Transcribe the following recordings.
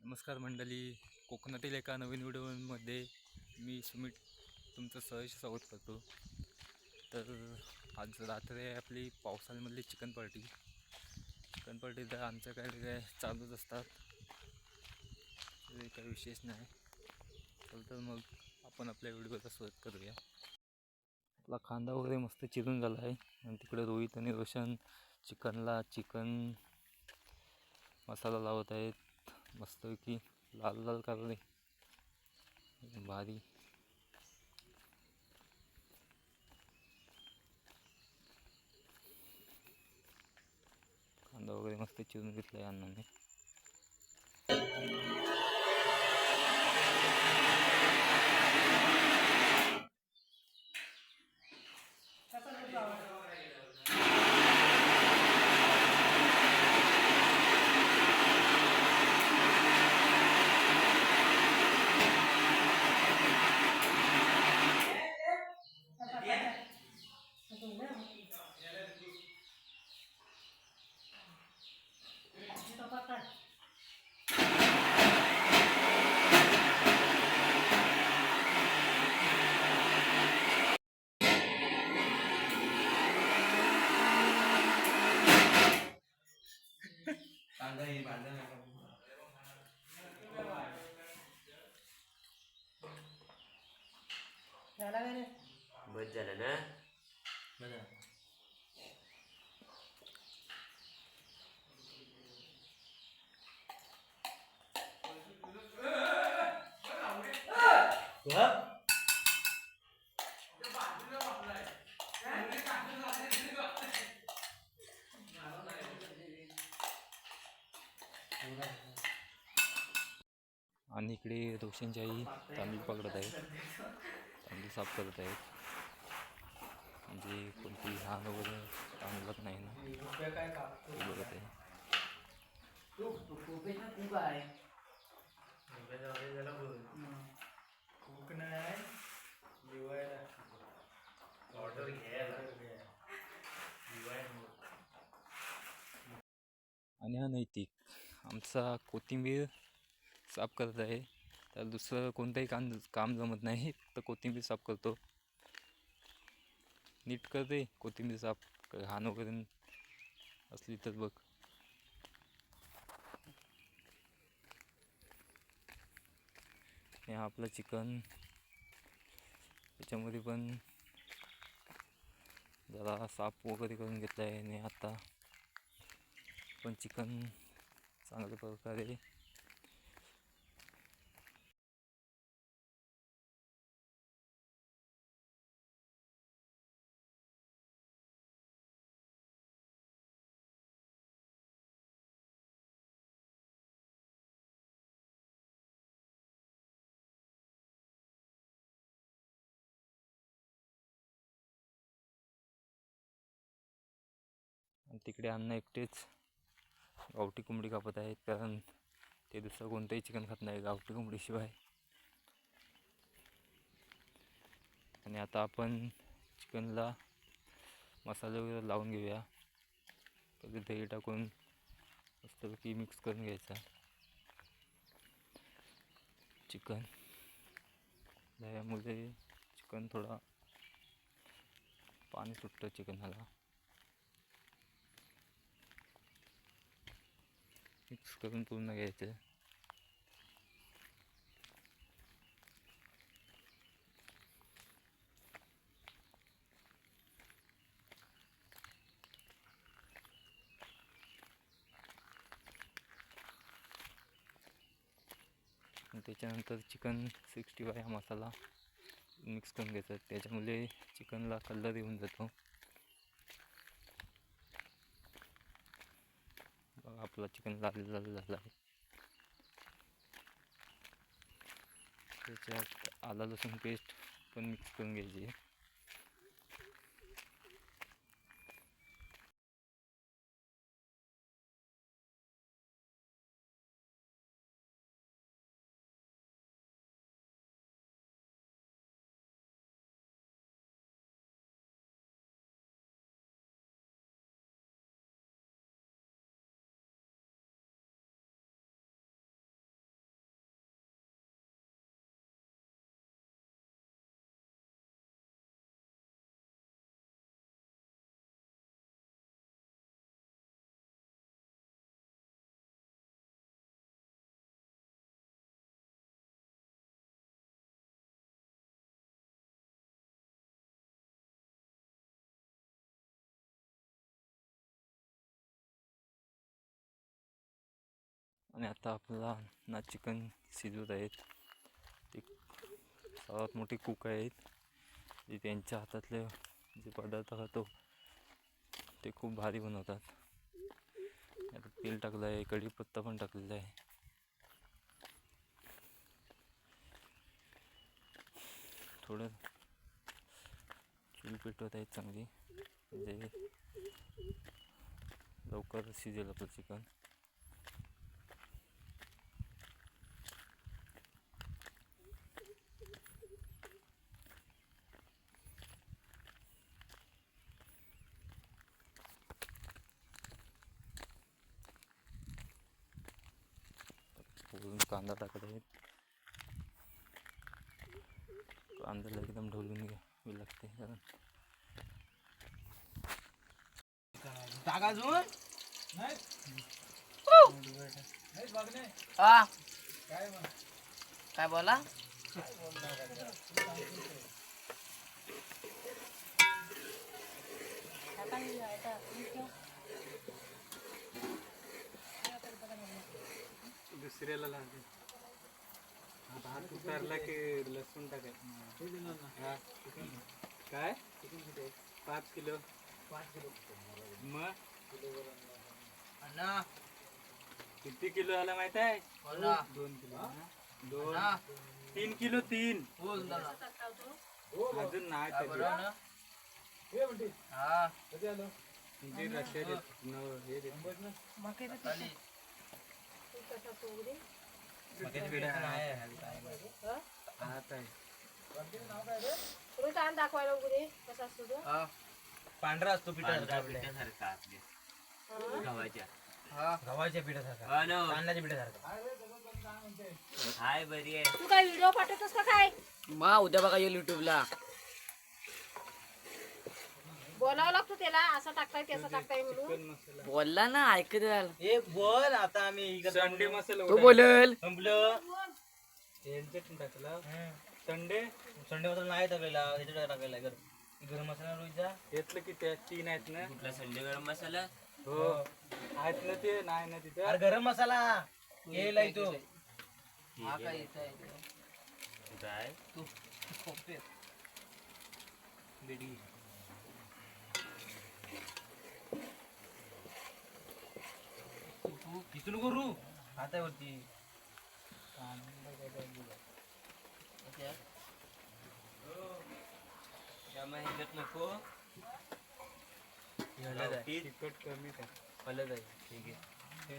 नमस्कार मंडळी. कोकणातील एका नवीन व्हिडिओमध्ये मी सुमित तुमचं सहज स्वागत करतो. तर आज रात्री आहे आपली पावसाळ्यामधली चिकन पार्टी चिकन पार्टी तर आमच्याकडे काय काय चालूच असतात. तरी काही विशेष नाही. चल तर मग आपण आपल्या व्हिडिओचा सुरुवात करूया. आपला कांदा वगैरे मस्त चिरून झाला आहे. आणि तिकडे रोहित आणि रोशन चिकनला चिकन मसाला लावत आहेत. मस्तपैकी लाल लाल करले भारी. कांदा वगैरे मस्त चिरून घेतला आहे अण्णाने. झालं ना? आणि इकडे रोशनची आई तांदूळ पकडत आहे तांदूळ साफ करत आहेत. म्हणजे कोणती लहान वगैरे तांदूळात नाही ना. ते बघत आहे. ऑर्डर घ्यायला आणि हा नैतिक. आमचा कोथिंबीर साफ करत आहे. तर दुसरं कोणतंही काम काम जमत नाही तर कोथिंबीर साफ करतो. नीट करते कोथिंबीर साफ घाण वगैरे असली तर बघ. हे आपलं चिकन. त्याच्यामध्ये पण जरा साफ वगैरे करून घेतला आहे आणि आता पण चिकन चांगल्या प्रकारे तिकडे अन्न एकटेच गावठी कोंबडी कापत आहेत कारण ते दुसरं कोणतंही चिकन खात नाही गावठी कोंबडीशिवाय आणि आता आपण चिकनला मसाले वगैरे लावून घेऊया. कधी दही टाकून मस्तपैकी मिक्स करून घ्यायचा. चिकन. दह्यामुळे चिकन थोडा पाणी सुटतं चिकनाला. मिक्स करून पूर्ण घ्यायचं त्याच्यानंतर चिकन सिक्स्टी फाय हा मसाला मिक्स करून घ्यायचा. त्याच्यामुळे चिकनला कलर येऊन जातो बघा आपला चिकन लाल लाल झाला आहे त्याच्यात आला लसूण पेस्ट पण मिक्स करून घ्यायची. आणि आता आपला ना चिकन शिजवत आहेत. ते सर्वात मोठे कुक आहेत. जे त्यांच्या हातातले जे पदार्थ खातो ते खूप भारी बनवतात. आता तेल टाकलं आहे कढीपत्ता पण टाकलेला आहे. थोडं चूल पेटवत आहेत चांगली. म्हणजे लवकर शिजेल आपलं चिकन. कांदा टाकत आहेत कांद्याला एकदम ढवलून घ्यावी लागते कारण हा काय बोला? दुसऱ्याला लागेल भात उतारला की लसूण टाकायचं. हा. काय? पाच किलो. मग? अण्णा. किती किलो आला माहीत आहे? दोन किलो? दोन. तीन किलो तीन. अजून नाही हा. रशिया हे. तुम्ही दाखवायला उघडे कसा असतो तो? हा. पांढरा असतो पिठासारखा. पिठासारखा गव्हाच्या. हा? गव्हाच्या पिठासारखा. हो ना. तांदळाच्या पिठासारखा. हाय बरी आहे. तू काय व्हिडिओ पाठवतोस का काय? मा उद्या बघा येईल युट्यूबला. बोलावं लागतो त्याला असं टाकताय त्याचं टाकताय म्हणून. बोलला ना ऐकत ए बोल आता आम्ही संडे मसाला तू. बोलल. संपलं टाकला. संडे संडे मसाला नाही टाकलेला ह्याच्यात टाकलेला आहे गरम. गरम मसाला रोजचा घेतलं की त्या तीन आहेत ना? कुठला संडे गरम मसाला? हो. आहेत ना ते? नाही ना तिथं? अरे गरम मसाला. येला तो. हा. काय येत आहे? आहे? तू. खोपे बेडी. किती नको रू हातावरती. त्यामुळे ह्याच्यात नको गावठीत तिखट कमी टाक हलत आहे ठीक आहे.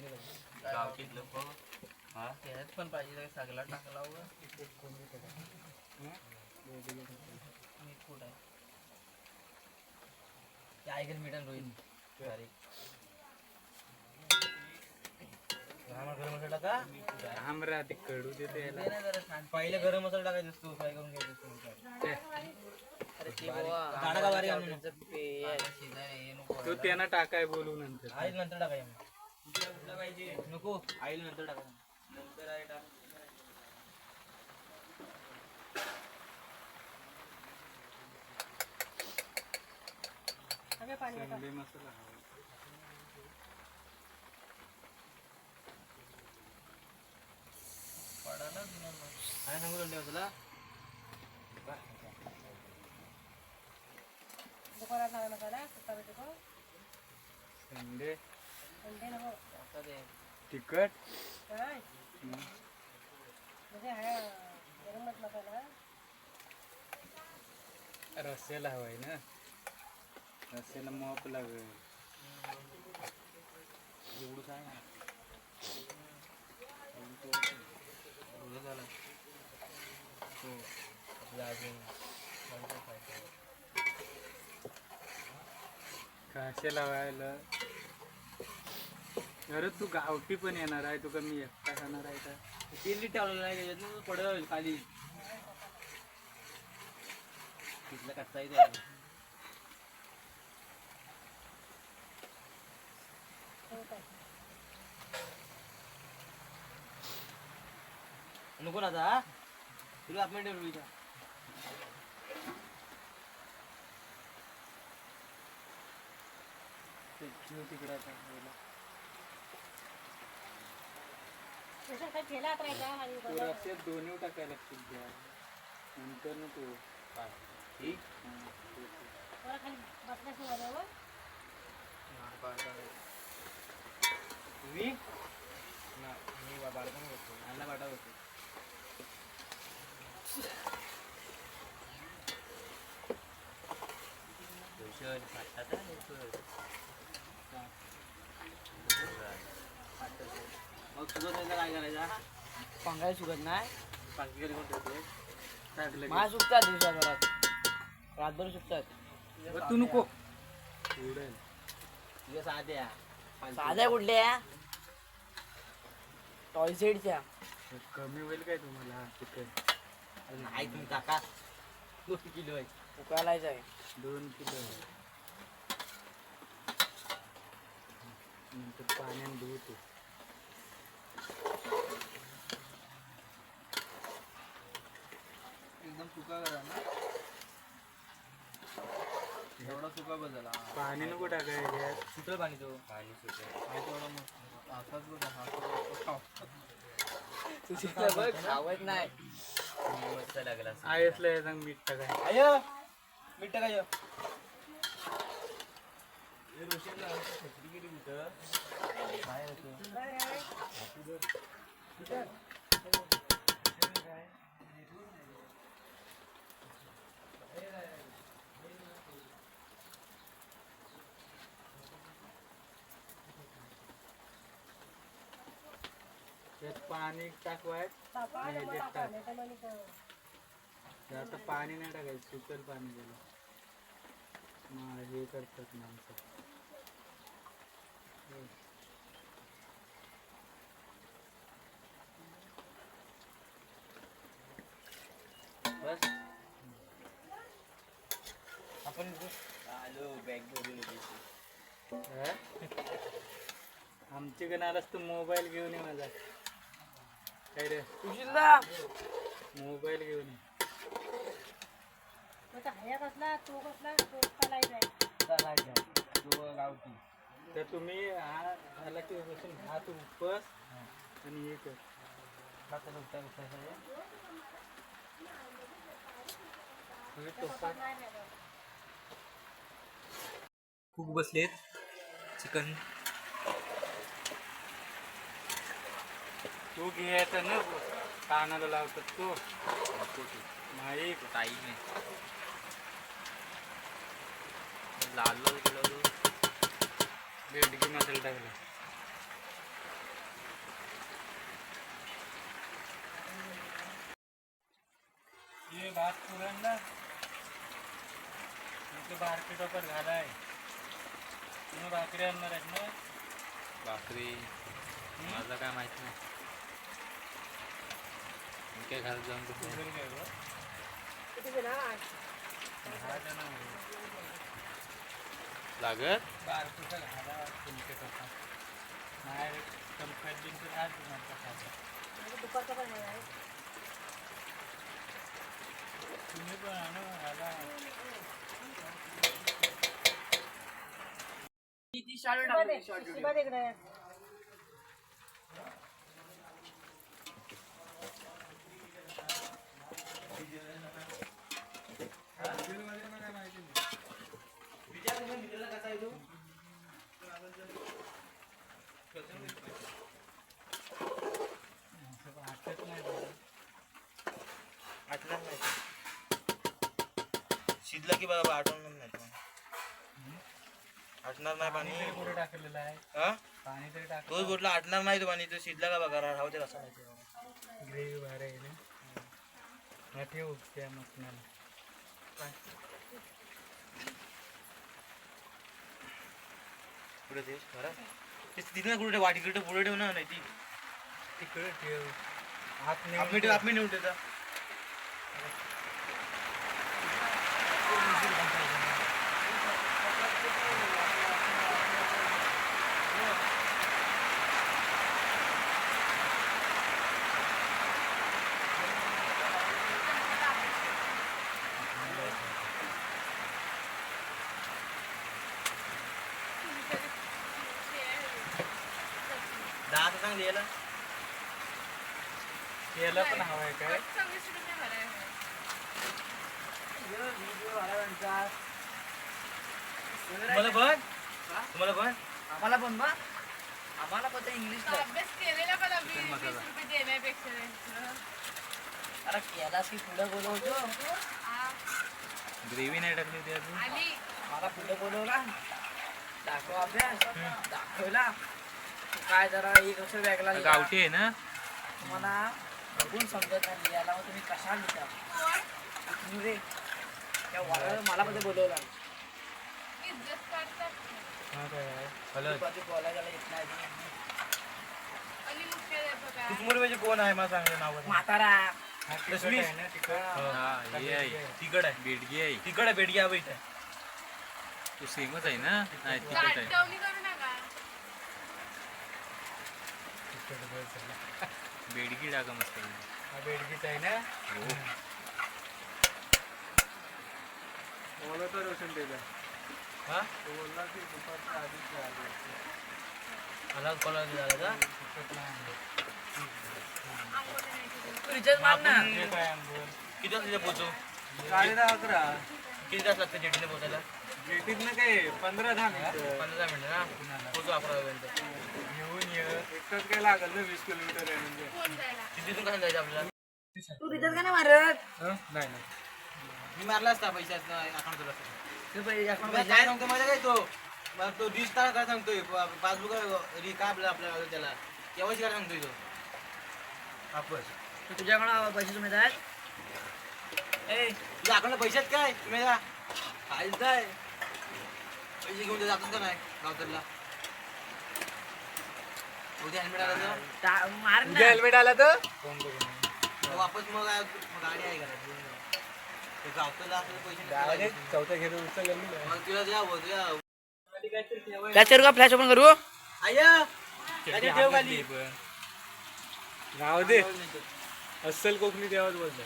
गावठीत नको हा त्यात पण पाहिजे सगळा टाकला होगा मीठ कुठं आहे ते ऐकन मीठ रोहित गरम मसाला कडू देते याला. पहिले गरम मसाला टाकायचा असतो फ्राय करून घ्यायचा असतो ते. त्यांना टाकाय बोलू नंतर. आईल नंतर टाकायचं नको. आईल नंतर टाकायचं नंतर आहे टाक. मसाला हवा. आणि सांगू दंडे मसाला दुकानात लावा मसाला सुका नको संडे. अंडे नको. आता ते तिखट. काय. म्हणजे हा गरमच मसाला रस्स्याला हवाय ना. रस्स्याला मॉप लागेल. एवढं काय? झालं. हो आपलं अजून लावायला अरे तू गावठी पण येणार आहे तू कमी एकटा खाणार आहे का? तेल नीट ठेवलेलं नाही पडत होईल खाली. तिथलं कच्चा आहे नको ना आता तुला ते ठेव तिकडं दोन्ही टाकायला लागतील त्या. नंतर ना तू ठीक? बरोबर तुम्ही? मी घेतो. आणला पाठवत होतो भूषण फाटतात हा लवकर. मग सुगत नाही. तर काय करायचा पंगाय सुगत नाही कधी कोण ठेवते दिवसाभरात रातभर सुटतात तू नको. तुझ्या साध्या. साध्या कुठल्या? टॉयसेटच्या कमी होईल काय तुम्हाला? चिकन. नाही तुम्ही काका. दोन किलो आहे. उकळायचं आहे. दोन किलो नंतर पाण्यात धुवू ते एकदम सुका करा ना. एवढा सुका बदला पाणी नको टाकायचं यात सुटल पाणी तो. पाणी सुटेल. हा तेवढा मस्त असाच बघा हा बघ खावत नाही. मस्त लागला आयसला हे मीठ टाकाय आय. मीठ टाकाय काय होतं त्यात पाणी टाकवाय टाका नाही, मग ते टाका आता पाणी नाही टाकायचं सुकल पाणी मग हे करतात माणसं हो. बस. आपण आलो बॅग घेऊन हा? आमच्याकडे आलास तू मोबाईल घेऊन ये माझा. काय रे? मोबाईल घेऊन ये. मग आता ह्या कसला तो कसला तो चालायचा आहे. चालायचं तू गावठी. तर तुम्ही हा झाला की बसून हात उपस आणि हे कर. तुम्ही. खूप बसलेत. चिकन. तू घ्यायचा ना. कानाला लावतात तू. नाही टाईम आहे लाल लाल केलं बेडगी मसाला टाकला. ये भात पुरण ना. इथे बारकी टोपर झालाय. तुम्ही भाकरी आणणार आहेत ना? भाकरी. माझं काय माहीत नाही. काय घरात जाऊन काय गं? किती आहे? हा जण आहे. लागत बारकोचा घाला तुमच्या कसा नाही कंफर्ट बिन तर आज तुम्हाला खायचा म्हणजे दुपारचं पण आहे तुम्ही पण आणा घाला शिवा दे इकडे. वाटत नाही बरं. आठवणार नाही शिजलं की बाबा आठवणार नाही पण. आटणार नाही पाणी. टाकलेलं आहे? हा? पाणी तरी टाक तोच बोटला आटणार नाही तो पाणी तो शिजला का बघा राहू दे कसं बाबा. ग्रेव्ही भारी आहे ना? ठेवू त्या मटणाला. पुढे ते तिथे कुठे वाटी कुठे पुढे ठेव ना नाही ती. तिकडे ठेव. आत नेऊन आपण ठेव आपण नेऊन ठेवता द्यायला याला पण हवा आहे काय? तुम्हाला पण तुम्हाला पण आम्हाला पण बा आम्हाला पण इंग्लिश अभ्यास केलेला पण आम्ही वीस रुपये देण्यापेक्षा नाही. अरे केला की पुढे बोलवतो. आ, ग्रेव्ही नाही टाकली होती अजून. आली मला पुढे बोलवला. दाखव अभ्यास. दाखवला. काय जरा एक वर्ष लिहा. गावठी आहे ना? तुम्हाला बघून समजत नाही याला मग तुम्ही कशा लिहिता? रे. त्या मला मध्ये बोलवला. आहे? बोलायला येत नाही कोण आहे? मला नाव म्हातारा. हा, आहे? हा. हे आहे. तिकड आहे. बेडगी आहे. तिकड आहे बेडगी इथं. तो सेमच आहे ना? नाही तिखट आहे. झालं. बेडगी टाका मस्त हा बेडगीच आहे ना? हो. बोलत तर रोशन त्याचा हा? तो बोलला की दुपारच्या आधीच आले. मला कॉलेज झालं का तिखट नाही आणलं. आंघोळ नाही केली. तू रिचार्ज मार ना. हे काय? किती वाजता पोहोचू? साडे दहा अकरा. किती तास लागतं जेटीने पोहोचायला? जेटीतनं काय पंधरा दहा मिनिटं. पंधरा मिनिटं ना? पोहोचू अकरा ये एकटाच काय लागल ना वीस किलोमीटर आहे म्हणजे. तिथून कसं जायचं आपल्याला? तू रिचार्ज का नाही मारत? हं? नाही नाही. मी मारला असता पैशात अकाउंट तुला काय सांगतो माझ्या काय तो? मला तो डिश काय काय सांगतोय? पासबुक री काय आपलं आपल्या त्याला. केव्हाची काय सांगतोय तो? वापस तुझ्याकडं पैसे तुम्ही आहेत ए तुझ्या अकाउंटला पैसे आहेत काय? तुम्ही काय काय पैसे घेऊन जातोस का नाही? गावतरला उद्या हेल्मेट आला उद्या हेल्मेट आला तर तर वापस मग गाडी आहे घरात. ते पैसे चौथ्या उचल मग तुला द्या तुझ्या त्याच्यावर का फ्लॅश ओपन करू? आया चटणी ठेव खाली. हातातली पण. राहू दे. अस्सल कोकणी देवाच बोलतो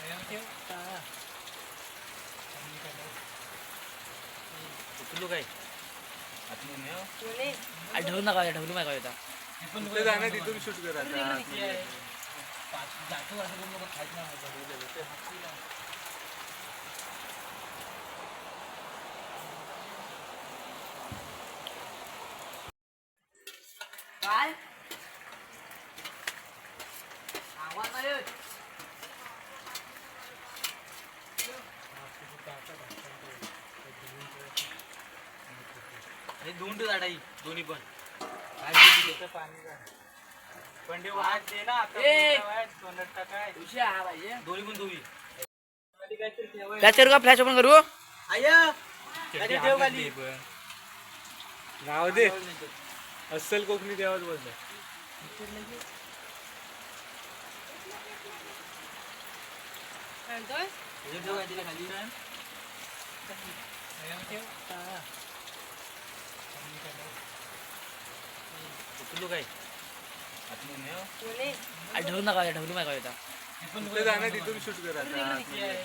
म्हणतोय ठेव काय तिला खाली उचलू काय आतमध्ये नाही हो. ढवू नका ढवलू नका येता तिथं जाणं तिथून शूट करा आता. काय आवाज नाही येत. दोन झाड आहे दोन्ही पण. वाट दे ना पाहिजे दोन्ही पण दोन्ही खाली काहीतरी ठेवायचं. त्याच्यावर का? फ्लॅश ओपन करू? खाली. राहू दे. अस्सल कोकणी देवाच बोलतो म्हणतोय ठेव काय? नाही हो. नका ढवलू नका येता तिथं जाणं तिथून शूट करा आता.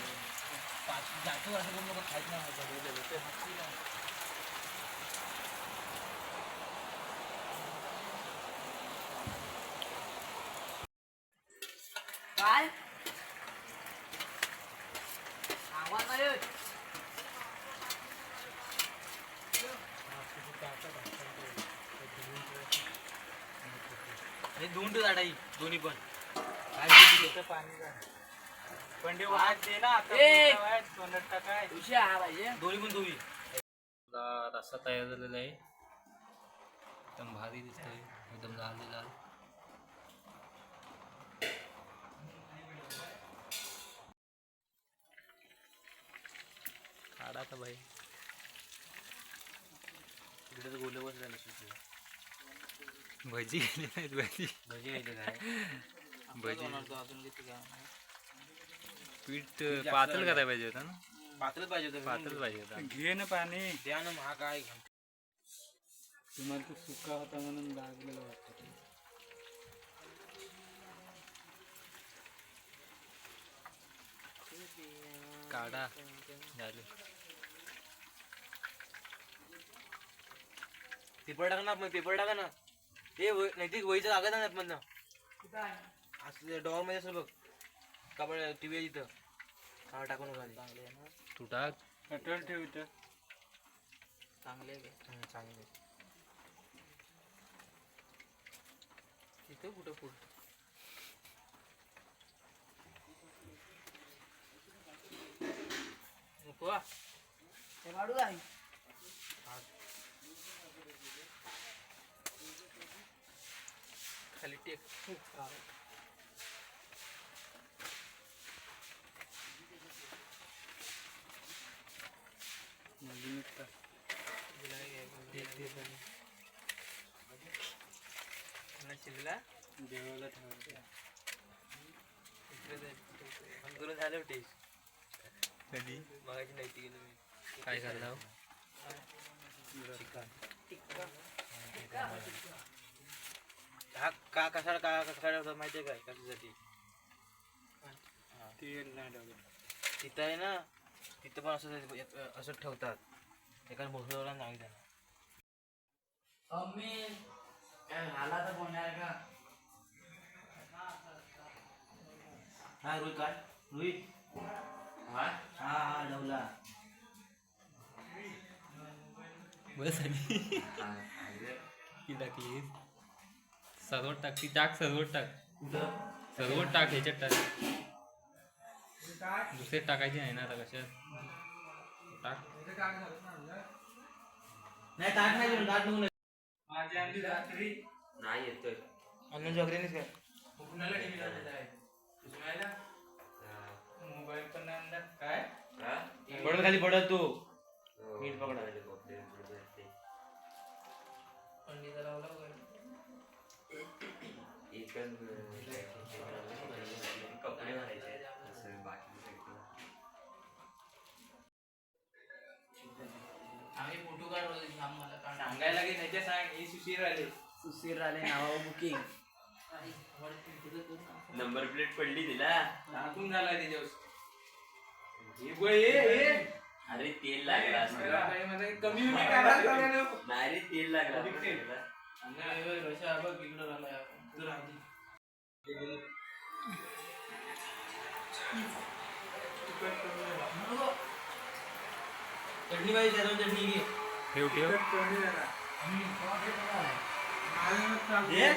काय आवाज नाही येत. हे दोन झाड आहे दोन्ही पण तिथं पाणी जा. पण ते वाट दे ना आता ए! पुढचा वाट, सोनट हा पाहिजे दोन्ही पण दोन्ही. रस्सा तयार झालेला आहे. एकदम भारी दिसतोय. एकदम लाल लाल. काढा भाई इकडे तर गोले सुद्धा भजी गेली नाहीत भजी. भजी पीठ पातळ करायला पाहिजे होतं ना? पात्रच पाहिजे होतं पात्रच म्हणजे. पाहिजे होता. घे ना पाणी. द्या ना महागाय आहे. तुम्हाला तो सुका होता म्हणून लागलेला वाटतं काढा. झाले. पेपर टाका ना मग पेपर टाका ना. ते नैतिक वहीचं लागत ना मधनं असं डॉरमध्ये असं बघ. कपडे टीव्ही तिथं. हा टाकून नका चांगले तू टाक. अटल ठेव इथं. चांगले चांगले तिथं कुठं पुढं नको हा. खाली टेक. नवीन इथं. शिकला देवाला ठेवायचं करून झालं टेस्ट कधी? मगाची नाही ती गेलो मी काय करणार हा? का कशाला का कशाला होता माहितीये काय कशासाठी तेल नाही तिथं आहे ना तिथं पण असं असं ठेवतात. एका भोसवला नाही त्यांना हा रोहित काय? रोहित? हा? हा डवला बस आणि ती टाकली. सर्वट टाक ती टाक. सर्वट टाक सर्वट टाक. ह्याच्यात टाक. दुसरे टाकायचे नाही ना आता कशात? टाक. नाही ताट नाही नको माझी रात्री. नाही येतोय. अन्न जगरेनेच काय? मोबाईल पण नाही आणला. काय? खाली पडत तू. नीट पकडा. कपडे सांगायला की त्याच्या सांग ही सुशीर आले सुशीर आले नावा बुकिंग नंबर प्लेट पडली तिला टाकून झाला त्याच्यावर हे बघ, हे, हे. अरे तेल लागला असं कमी? राहत नाही? रे तेल लागला तेल. नाही, बघ, इकडं आपण. तू चटणी पाहिजे त्याच्यावर चटणी घे. ठेव ठेव झाला. हे?